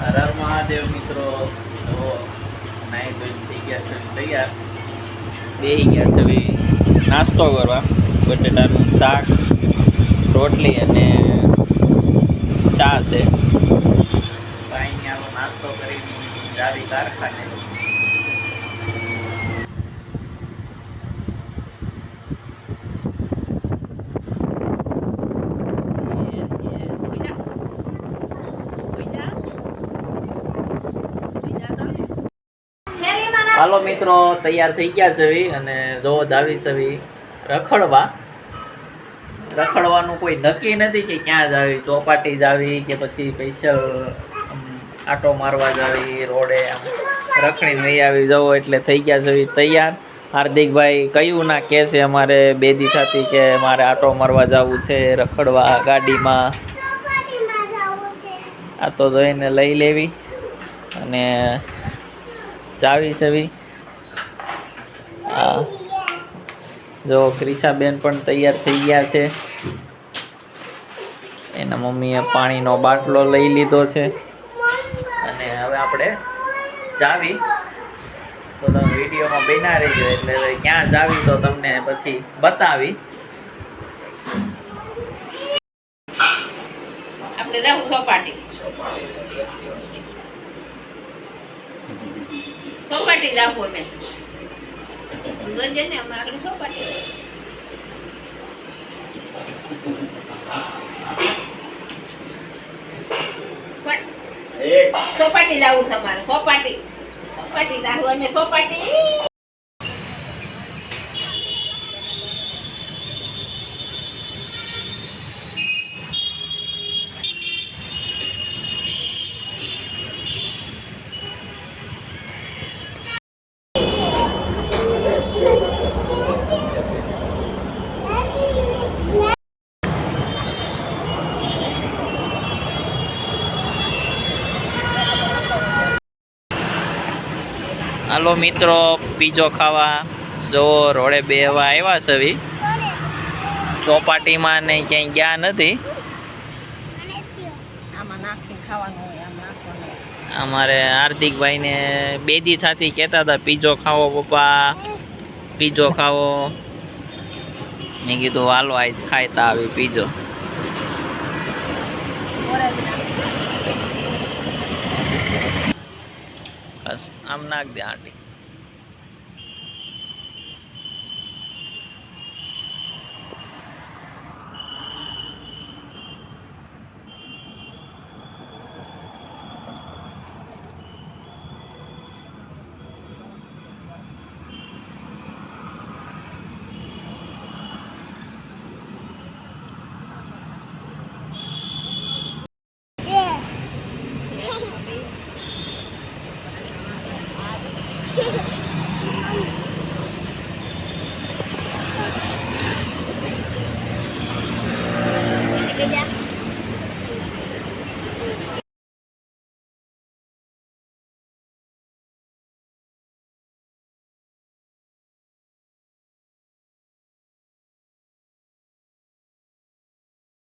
હર મહાદેવ મિત્રો. તો નાઈ ધોઈને ગયા છે, તૈયાર. બેસી ગયા છે ભાઈ નાસ્તો કરવા. બટેટાનું શાક, રોટલી અને ચા છે. કાંઈ આવો નાસ્તો કરીને જાવી કારખાને. હાલો મિત્રો તૈયાર થઈ ગયા છે અને જો જાવી છે રખડવા. રખડવાનું કોઈ નક્કી નથી કે ક્યાં જાવી ચોપાટી જાવી કે પછી સ્પેશિયલ આટો મારવા જાવી રોડે આમ રખડી નહીં આવી જવો એટલે થઈ ગયા છે તૈયાર. હાર્દિકભાઈ કયું ના કહે છે અમારે બે થતી કે મારે આટો મારવા જવું છે રખડવા ગાડીમાં? આ તો જોઈને લઈ લેવી અને ચાવી સેવી હા જો ક્રિષાબેન પણ તૈયાર થઈ ગયા છે. એના મમ્મીએ પાણીનો બાટલો લઈ લીધો છે. અને હવે આપણે ચાવી. તો તમે વિડીયોમાં બના રહીજો એટલે ક્યાં જાવી તો તમને પછી બતાવી. આપણે જાવું સોપાટી. સોપાટી. જાવું અમે તું. જોજે ને અમે આગળ સોપાટી સોપાટી જાવું છે અમારે સોપાટી. સોપાટી જાવું અમે સોપાટી હાલો મિત્રો પીજો ખાવા. જો રોડે બેહવા આવ્યા છે હવે ચોપાટીમાં ને ક્યાંય ગયા નથી. અમારે હાર્દિકભાઈને બેદી થાતી કહેતા હતા પીજો ખાવો પપ્પા પીજો ખાવો. મેં કીધું હાલો આજ ખાયતા આવી પીજો બસ આમ નાખ દે આંટી